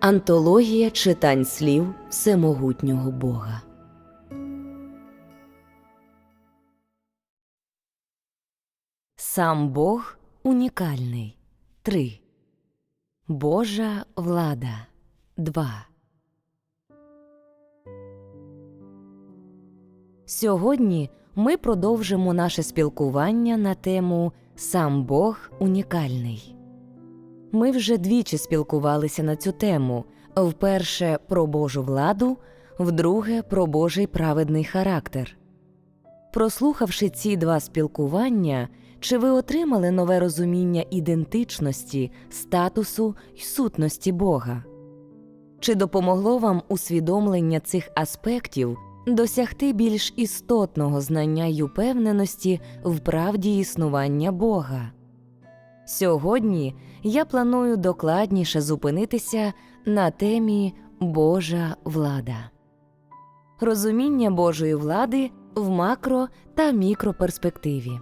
Антологія читань слів Всемогутнього Бога. Сам Бог унікальний. 3. Божа влада. 2. Сьогодні ми продовжимо наше спілкування на тему Сам Бог унікальний. Ми вже двічі спілкувалися на цю тему вперше про Божу владу, вдруге про Божий праведний характер. Прослухавши ці два спілкування, чи ви отримали нове розуміння ідентичності, статусу й сутності Бога? Чи допомогло вам усвідомлення цих аспектів досягти більш істотного знання й упевненості в правді існування Бога? Сьогодні я планую докладніше зупинитися на темі Божа влада. Розуміння Божої влади в макро та мікроперспективі.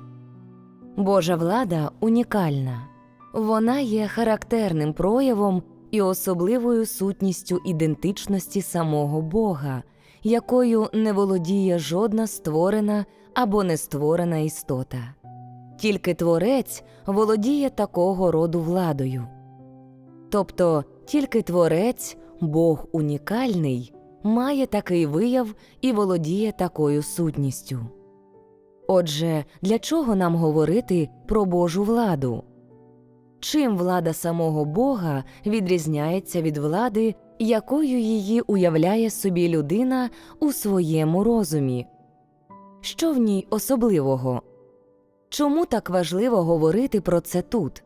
Божа влада унікальна. Вона є характерним проявом і особливою сутністю ідентичності самого Бога, якою не володіє жодна створена або нестворена істота. Тільки творець володіє такого роду владою. Тобто тільки творець, Бог унікальний, має такий вияв і володіє такою сутністю. Отже, для чого нам говорити про Божу владу? Чим влада самого Бога відрізняється від влади, якою її уявляє собі людина у своєму розумі? Що в ній особливого? Чому так важливо говорити про це тут?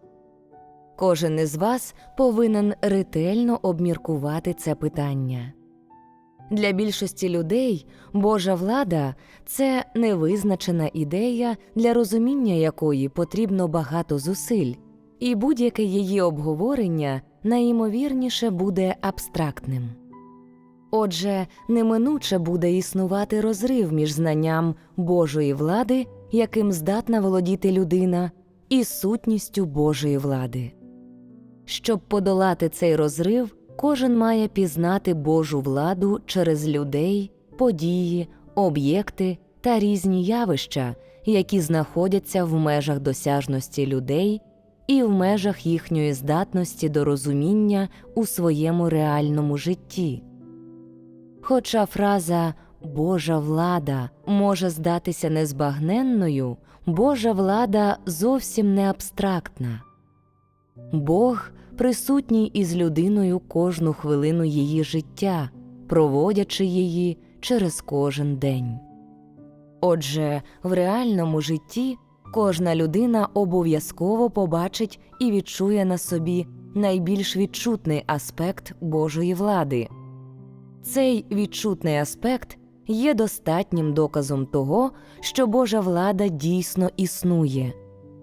Кожен із вас повинен ретельно обміркувати це питання. Для більшості людей Божа влада це невизначена ідея, для розуміння якої потрібно багато зусиль, і будь-яке її обговорення найімовірніше буде абстрактним. Отже, неминуче буде існувати розрив між знанням Божої влади, яким здатна володіти людина, і сутністю Божої влади. Щоб подолати цей розрив, кожен має пізнати Божу владу через людей, події, об'єкти та різні явища, які знаходяться в межах досяжності людей і в межах їхньої здатності до розуміння у своєму реальному житті. Хоча фраза Божа влада може здатися незбагненною, Божа влада зовсім не абстрактна. Бог присутній із людиною кожну хвилину її життя, проводячи її через кожен день. Отже, в реальному житті кожна людина обов'язково побачить і відчує на собі найбільш відчутний аспект Божої влади. Цей відчутний аспект є достатнім доказом того, що Божа влада дійсно існує,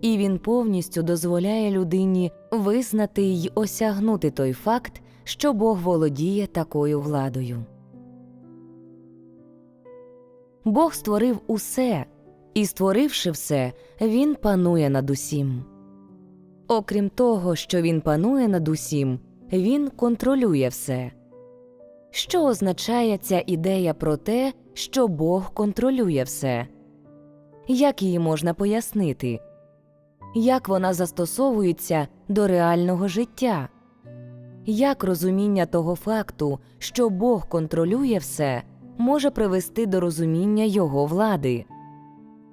і він повністю дозволяє людині визнати й осягнути той факт, що Бог володіє такою владою. Бог створив усе, і, створивши все, він панує над усім. Окрім того, що він панує над усім, він контролює все. Що означає ця ідея про те, що Бог контролює все? Як її можна пояснити? Як вона застосовується до реального життя? Як розуміння того факту, що Бог контролює все, може привести до розуміння Його влади?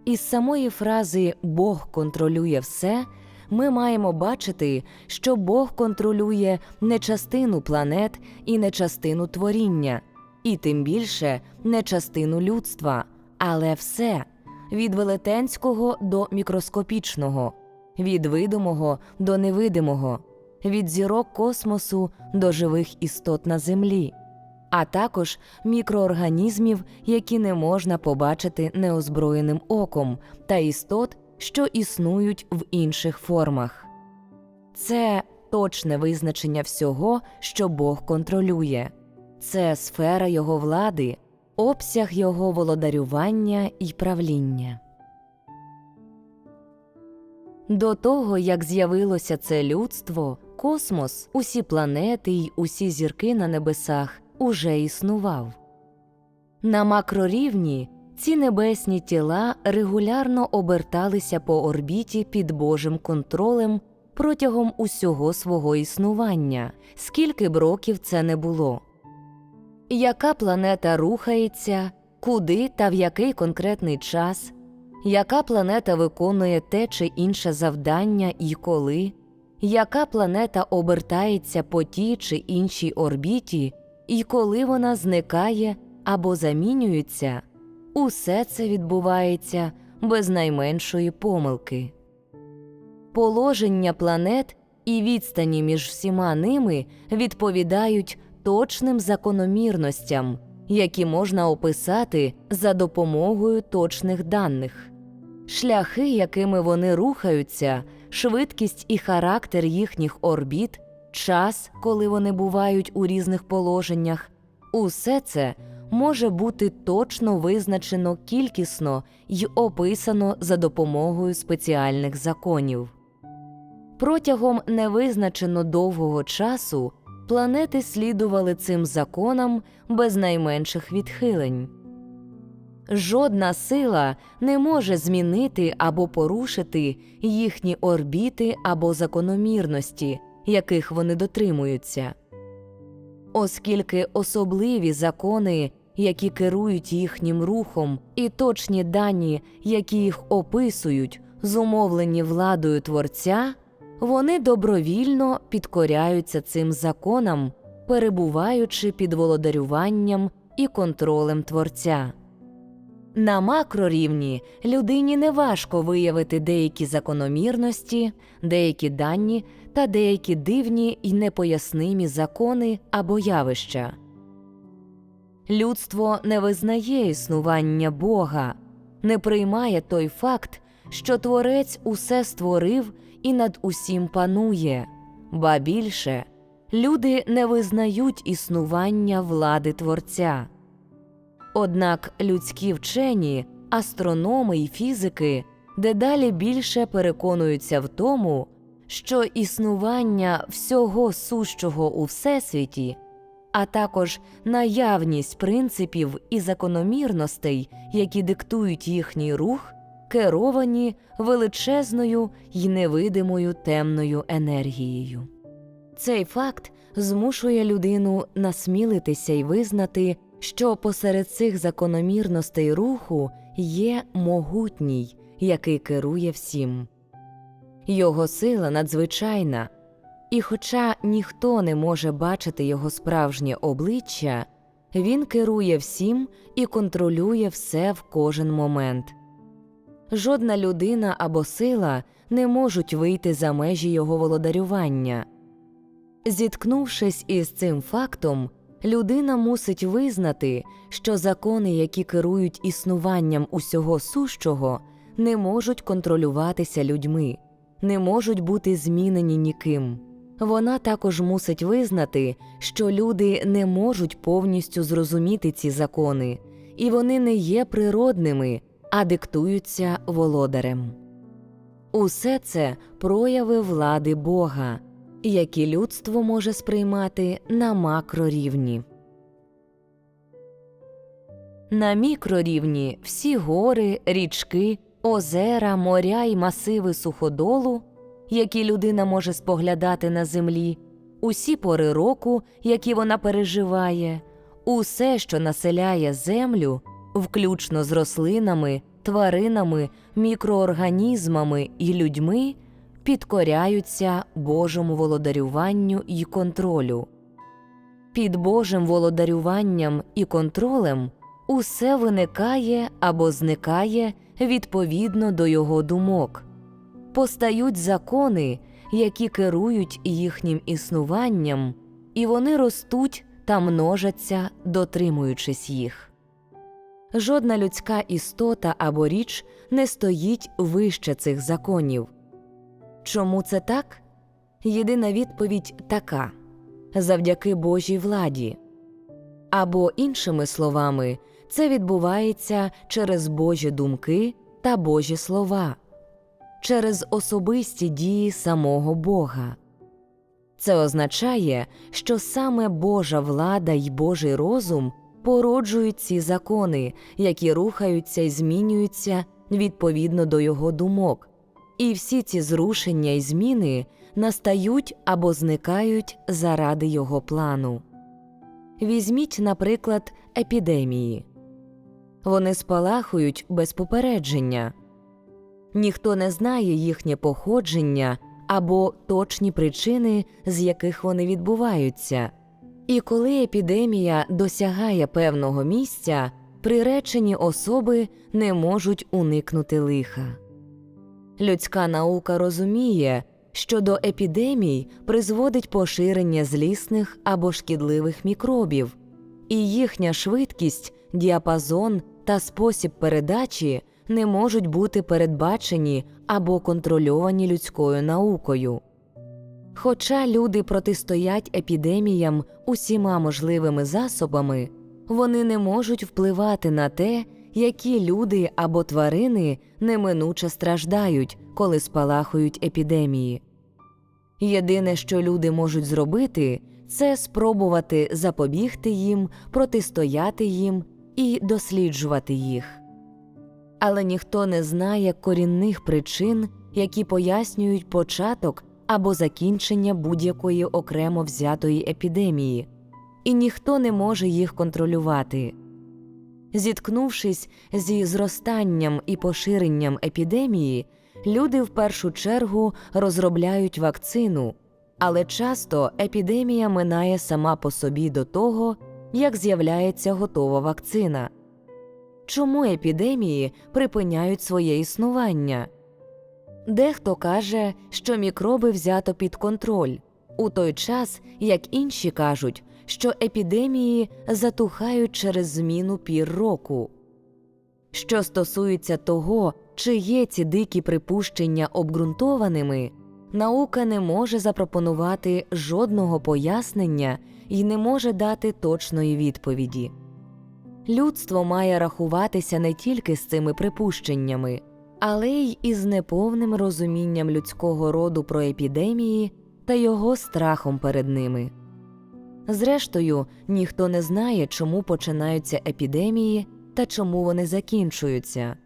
Із самої фрази Бог контролює все ми маємо бачити, що Бог контролює не частину планет і не частину творіння, і тим більше не частину людства, але все від велетенського до мікроскопічного, від видимого до невидимого, від зірок космосу до живих істот на землі. А також мікроорганізмів, які не можна побачити неозброєним оком, та істот, що існують в інших формах. Це точне визначення всього, що Бог контролює, це сфера Його влади, обсяг Його володарювання і правління. До того, як з'явилося це людство, космос, усі планети й усі зірки на небесах уже існував. На макрорівні ці небесні тіла регулярно оберталися по орбіті під Божим контролем протягом усього свого існування, скільки б років це не було. Яка планета рухається, куди та в який конкретний час, яка планета виконує те чи інше завдання і коли, яка планета обертається по тій чи іншій орбіті, і коли вона зникає або замінюється, усе це відбувається без найменшої помилки. Положення планет і відстані між всіма ними відповідають точним закономірностям, які можна описати за допомогою точних даних. Шляхи, якими вони рухаються, швидкість і характер їхніх орбіт, час, коли вони бувають у різних положеннях, усе це може бути точно визначено кількісно й описано за допомогою спеціальних законів. Протягом невизначено довгого часу планети слідували цим законам без найменших відхилень. Жодна сила не може змінити або порушити їхні орбіти або закономірності, яких вони дотримуються. Оскільки особливі закони, які керують їхнім рухом, і точні дані, які їх описують, зумовлені владою Творця, вони добровільно підкоряються цим законам, перебуваючи під володарюванням і контролем Творця. На макрорівні людині неважко виявити деякі закономірності, деякі дані та деякі дивні й непояснимі закони або явища. Людство не визнає існування Бога, не приймає той факт, що Творець усе створив і над усім панує, ба більше люди не визнають існування влади Творця. Однак людські вчені, астрономи й фізики дедалі більше переконуються в тому, що існування всього сущого у всесвіті, а також наявність принципів і закономірностей, які диктують їхній рух, керовані величезною й невидимою темною енергією. Цей факт змушує людину насмілитися й визнати, що посеред цих закономірностей руху є могутній, який керує всім. Його сила надзвичайна, і, хоча ніхто не може бачити його справжнє обличчя, він керує всім і контролює все в кожен момент. Жодна людина або сила не можуть вийти за межі його володарювання. Зіткнувшись із цим фактом, людина мусить визнати, що закони, які керують існуванням усього сущого, не можуть контролюватися людьми, не можуть бути змінені ніким. Вона також мусить визнати, що люди не можуть повністю зрозуміти ці закони, і вони не є природними, а диктуються володарем. Усе це прояви влади Бога, які людство може сприймати на макрорівні. На мікрорівні всі гори, річки, озера, моря й масиви суходолу, які людина може споглядати на землі, усі пори року, які вона переживає, усе, що населяє землю, включно з рослинами, тваринами, мікроорганізмами і людьми, підкоряються Божому володарюванню і контролю. Під Божим володарюванням і контролем усе виникає або зникає відповідно до його думок, постають закони, які керують їхнім існуванням, і вони ростуть та множаться, дотримуючись їх. Жодна людська істота або річ не стоїть вище цих законів. Чому це так? Єдина відповідь така завдяки Божій владі. Або, іншими словами, це відбувається через Божі думки та Божі слова. Через особисті дії самого Бога. Це означає, що саме Божа влада й Божий розум породжують ці закони, які рухаються і змінюються відповідно до його думок, і всі ці зрушення і зміни настають або зникають заради його плану. Візьміть, наприклад, епідемії. Вони спалахують без попередження. Ніхто не знає їхнє походження або точні причини, з яких вони відбуваються. І коли епідемія досягає певного місця, приречені особи не можуть уникнути лиха. Людська наука розуміє, що до епідемій призводить поширення злісних або шкідливих мікробів, і їхня швидкість, діапазон та спосіб передачі не можуть бути передбачені або контрольовані людською наукою. Хоча люди протистоять епідеміям усіма можливими засобами, вони не можуть впливати на те, які люди або тварини неминуче страждають, коли спалахують епідемії. Єдине, що люди можуть зробити, це спробувати запобігти їм, протистояти їм і досліджувати їх. Але ніхто не знає корінних причин, які пояснюють початок або закінчення будь-якої окремо взятої епідемії, і ніхто не може їх контролювати. Зіткнувшись зі зростанням і поширенням епідемії, люди в першу чергу розробляють вакцину, але часто епідемія минає сама по собі до того, як з'являється готова вакцина. Чому епідемії припиняють своє існування? Дехто каже, що мікроби взято під контроль, у той час як інші кажуть, що епідемії затухають через зміну пір року. Що стосується того, чи є ці дикі припущення обґрунтованими, наука не може запропонувати жодного пояснення і не може дати точної відповіді. Людство має рахуватися не тільки з цими припущеннями, але й із неповним розумінням людського роду про епідемії та його страхом перед ними. Зрештою, ніхто не знає, чому починаються епідемії та чому вони закінчуються.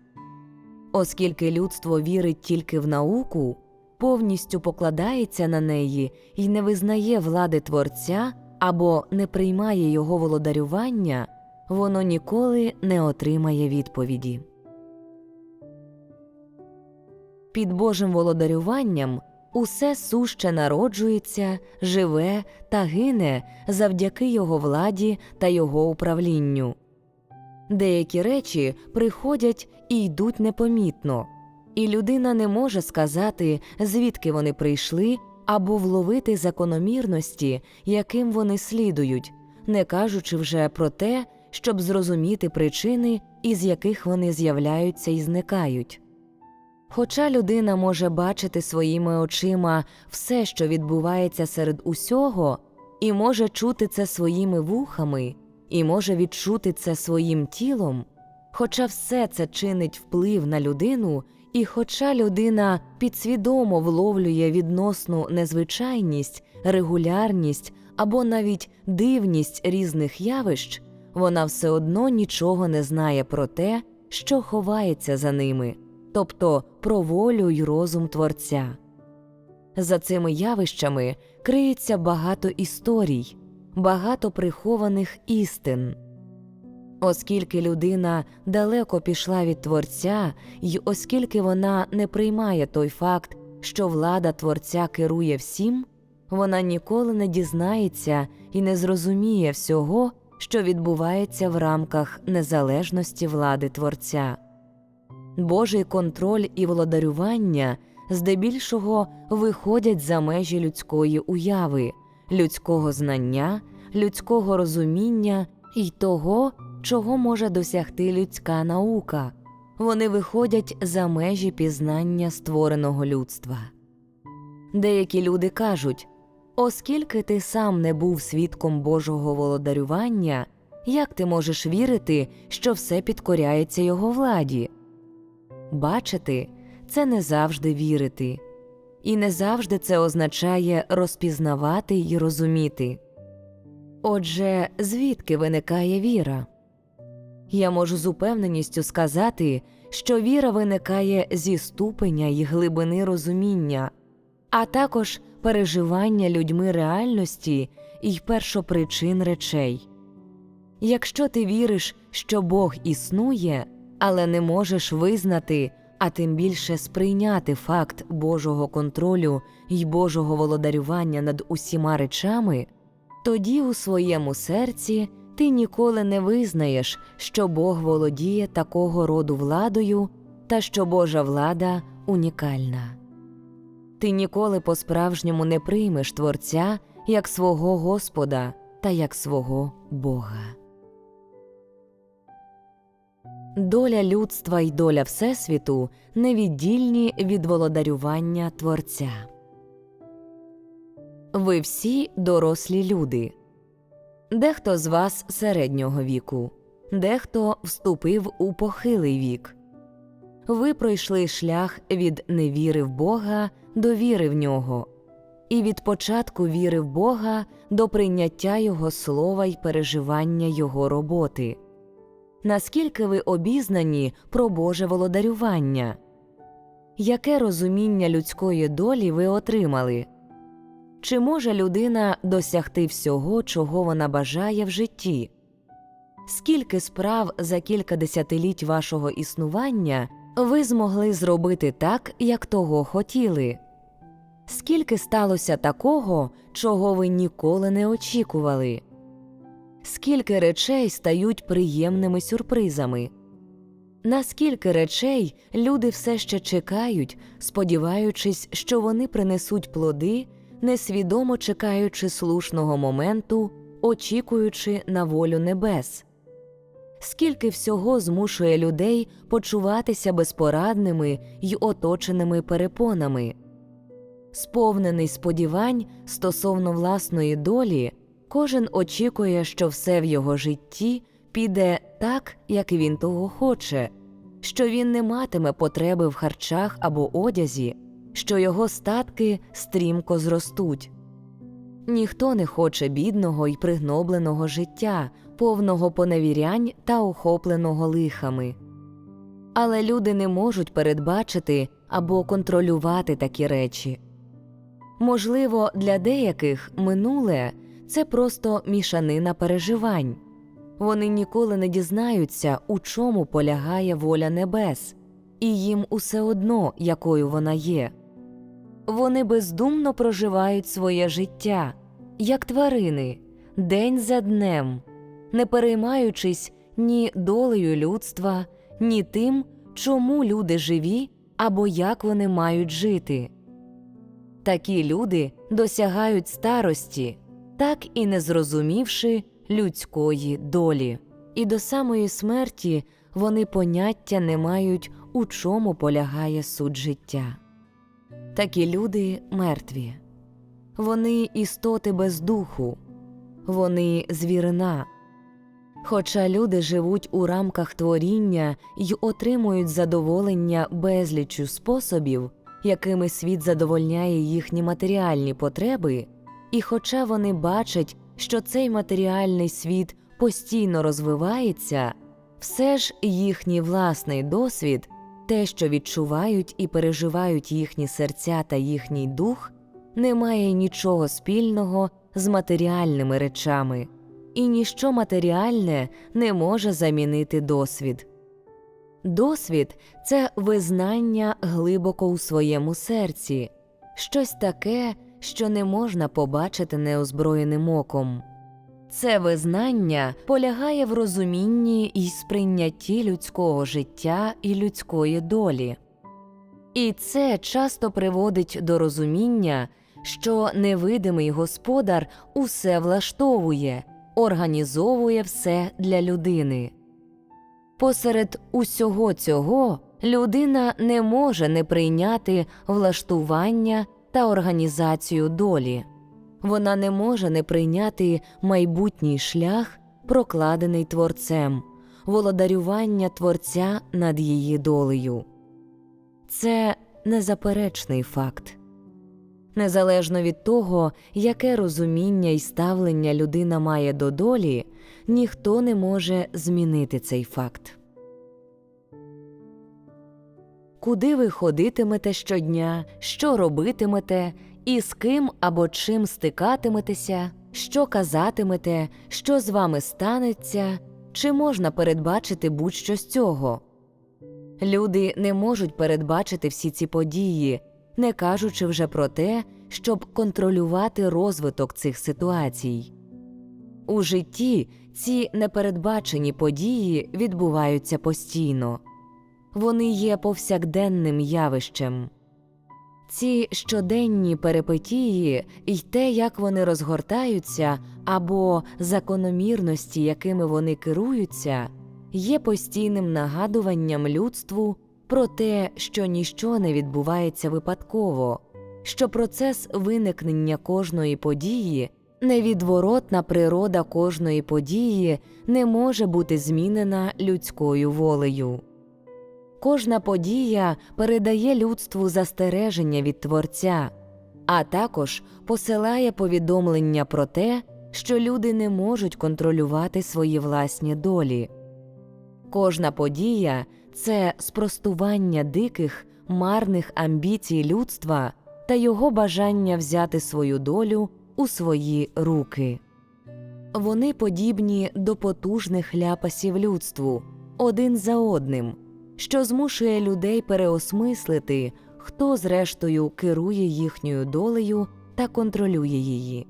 Оскільки людство вірить тільки в науку, повністю покладається на неї і не визнає влади творця або не приймає його володарювання, воно ніколи не отримає відповіді. Під Божим володарюванням усе суще народжується, живе та гине завдяки його владі та його управлінню. Деякі речі приходять і йдуть непомітно, і людина не може сказати, звідки вони прийшли, або вловити закономірності, яким вони слідують, не кажучи вже про те, щоб зрозуміти причини, із яких вони з'являються і зникають. Хоча людина може бачити своїми очима все, що відбувається серед усього, і може чути це своїми вухами, і може відчути це своїм тілом, хоча все це чинить вплив на людину, і хоча людина підсвідомо вловлює відносну незвичайність, регулярність або навіть дивність різних явищ, вона все одно нічого не знає про те, що ховається за ними тобто про волю й розум Творця. За цими явищами криється багато історій, багато прихованих істин. Оскільки людина далеко пішла від Творця, й оскільки вона не приймає той факт, що влада Творця керує всім, вона ніколи не дізнається і не зрозуміє всього, що відбувається в рамках незалежності влади Творця. Божий контроль і володарювання здебільшого виходять за межі людської уяви, людського знання, людського розуміння і того, чого може досягти людська наука. Вони виходять за межі пізнання створеного людства. Деякі люди кажуть оскільки ти сам не був свідком Божого володарювання, як ти можеш вірити, що все підкоряється його владі? Бачити це не завжди вірити, і не завжди це означає розпізнавати й розуміти. Отже, звідки виникає віра? Я можу з упевненістю сказати, що віра виникає зі ступеня й глибини розуміння, а також переживання людьми реальності й першопричин речей. Якщо ти віриш, що Бог існує, але не можеш визнати, а тим більше сприйняти факт Божого контролю й Божого володарювання над усіма речами, тоді у своєму серці ти ніколи не визнаєш, що Бог володіє такого роду владою та що Божа влада унікальна. Ти ніколи по-справжньому не приймеш Творця як свого Господа та як свого Бога. Доля людства й доля Всесвіту невіддільні від володарювання Творця. Ви всі дорослі люди. Дехто з вас середнього віку, дехто вступив у похилий вік. Ви пройшли шлях від невіри в Бога до віри в нього, і від початку віри в Бога до прийняття Його слова й переживання Його роботи. Наскільки ви обізнані про Боже володарювання? Яке розуміння людської долі ви отримали? Чи може людина досягти всього, чого вона бажає в житті? Скільки справ за кілька десятиліть вашого існування ви змогли зробити так, як того хотіли? Скільки сталося такого, чого ви ніколи не очікували? Скільки речей стають приємними сюрпризами? Наскільки речей люди все ще чекають, сподіваючись, що вони принесуть плоди, несвідомо чекаючи слушного моменту, очікуючи на волю небес? Скільки всього змушує людей почуватися безпорадними й оточеними перепонами? Сповнений сподівань стосовно власної долі, кожен очікує, що все в його житті піде так, як він того хоче, що він не матиме потреби в харчах або одязі, що його статки стрімко зростуть. Ніхто не хоче бідного й пригнобленого життя, повного поневірянь та охопленого лихами. Але люди не можуть передбачити або контролювати такі речі. Можливо, для деяких минуле це просто мішанина переживань. Вони ніколи не дізнаються, у чому полягає воля небес, і їм усе одно, якою вона є. Вони бездумно проживають своє життя, як тварини, день за днем, не переймаючись ні долею людства, ні тим, чому люди живі або як вони мають жити. Такі люди досягають старості, так і не зрозумівши людської долі, і до самої смерті вони поняття не мають, у чому полягає суть життя. Такі люди мертві, вони істоти без духу, вони звірина. Хоча люди живуть у рамках творіння й отримують задоволення безлічю способів, якими світ задовольняє їхні матеріальні потреби, і хоча вони бачать, що цей матеріальний світ постійно розвивається, все ж їхній власний досвід, те, що відчувають і переживають їхні серця та їхній дух, не має нічого спільного з матеріальними речами, і ніщо матеріальне не може замінити досвід. Досвід це визнання глибоко у своєму серці, щось таке, що не можна побачити неозброєним оком. Це визнання полягає в розумінні і сприйнятті людського життя і людської долі. І це часто приводить до розуміння, що невидимий господар усе влаштовує, організовує все для людини. Посеред усього цього людина не може не прийняти влаштування та організацію долі, вона не може не прийняти майбутній шлях, прокладений творцем, володарювання творця над її долею. це незаперечний факт. Незалежно від того, яке розуміння і ставлення людина має до долі, ніхто не може змінити цей факт. Куди ви ходитимете щодня, що робитимете, і з ким або чим стикатиметеся, що казатимете, що з вами станеться, чи можна передбачити будь-що з цього? Люди не можуть передбачити всі ці події, не кажучи вже про те, щоб контролювати розвиток цих ситуацій. У житті ці непередбачені події відбуваються постійно, вони є повсякденним явищем. Ці щоденні перипетії й те, як вони розгортаються, або закономірності, якими вони керуються, є постійним нагадуванням людству про те, що ніщо не відбувається випадково, що процес виникнення кожної події, невідворотна природа кожної події не може бути змінена людською волею. Кожна подія передає людству застереження від Творця, а також посилає повідомлення про те, що люди не можуть контролювати свої власні долі. Кожна подія це спростування диких, марних амбіцій людства та його бажання взяти свою долю у свої руки. Вони подібні до потужних ляпасів людству один за одним, що змушує людей переосмислити, хто зрештою керує їхньою долею та контролює її.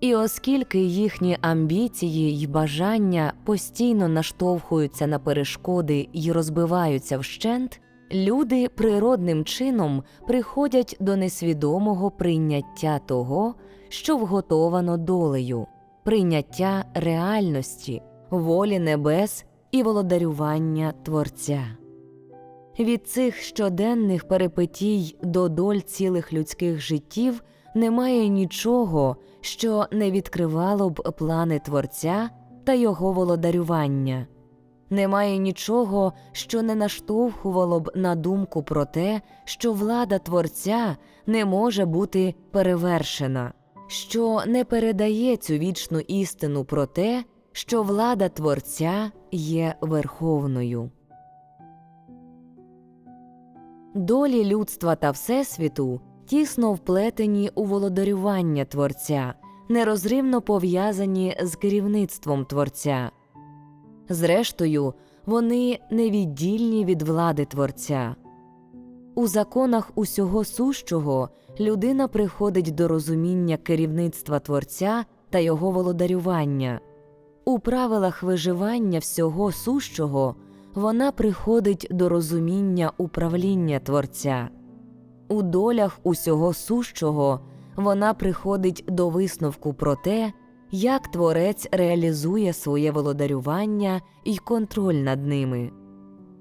І оскільки їхні амбіції й бажання постійно наштовхуються на перешкоди й розбиваються вщент, люди природним чином приходять до несвідомого прийняття того, що вготовано долею, прийняття реальності, волі небес і володарювання Творця. Від цих щоденних перипетій до доль цілих людських життів немає нічого, що не відкривало б плани Творця та його володарювання. Немає нічого, що не наштовхувало б на думку про те, що влада Творця не може бути перевершена, що не передає цю вічну істину про те, що влада Творця є верховною. Долі людства та Всесвіту тісно вплетені у володарювання Творця, нерозривно пов'язані з керівництвом Творця. Зрештою, вони невіддільні від влади Творця. У законах усього сущого людина приходить до розуміння керівництва Творця та його володарювання. У правилах виживання всього сущого вона приходить до розуміння управління Творця. У долях усього сущого вона приходить до висновку про те, як творець реалізує своє володарювання і контроль над ними.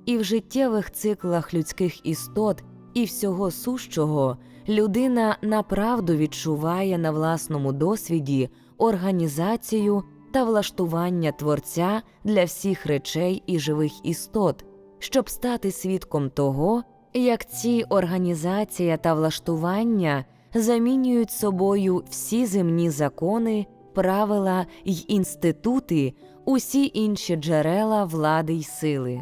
І в життєвих циклах людських істот і всього сущого людина направду відчуває на власному досвіді організацію та влаштування творця для всіх речей і живих істот, щоб стати свідком того, як ці організація та влаштування замінюють собою всі земні закони, правила й інститути, усі інші джерела влади й сили.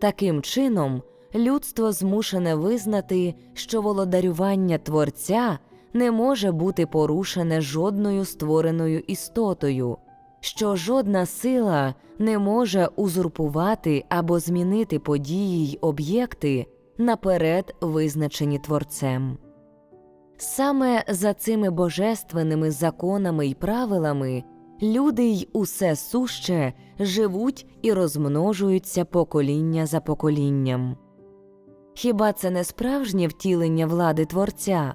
Таким чином, людство змушене визнати, що володарювання Творця не може бути порушене жодною створеною істотою, що жодна сила не може узурпувати або змінити події й об'єкти, наперед визначені Творцем. Саме за цими божественними законами й правилами люди й усе суще живуть і розмножуються покоління за поколінням. Хіба це не справжнє втілення влади Творця?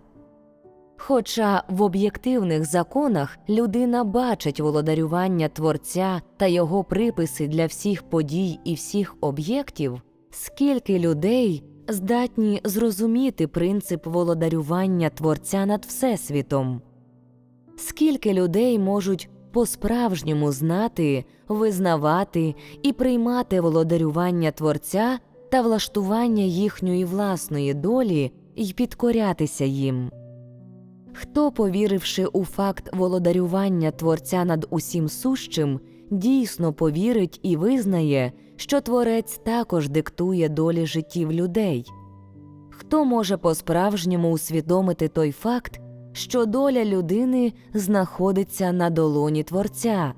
Хоча в об'єктивних законах людина бачить володарювання Творця та його приписи для всіх подій і всіх об'єктів, скільки людей здатні зрозуміти принцип володарювання Творця над Всесвітом, скільки людей можуть по-справжньому знати, визнавати і приймати володарювання Творця та влаштування їхньої власної долі й підкорятися їм. Хто, повіривши у факт володарювання Творця над усім сущим, дійсно повірить і визнає, що Творець також диктує долі життів людей? Хто може по-справжньому усвідомити той факт, що доля людини знаходиться на долоні Творця?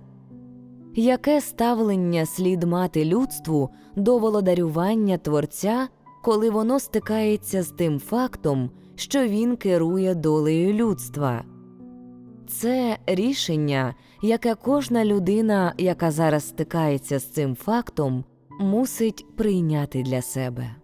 Яке ставлення слід мати людству до володарювання Творця, коли воно стикається з тим фактом, що він керує долею людства? Це рішення, яке кожна людина, яка зараз стикається з цим фактом, мусить прийняти для себе.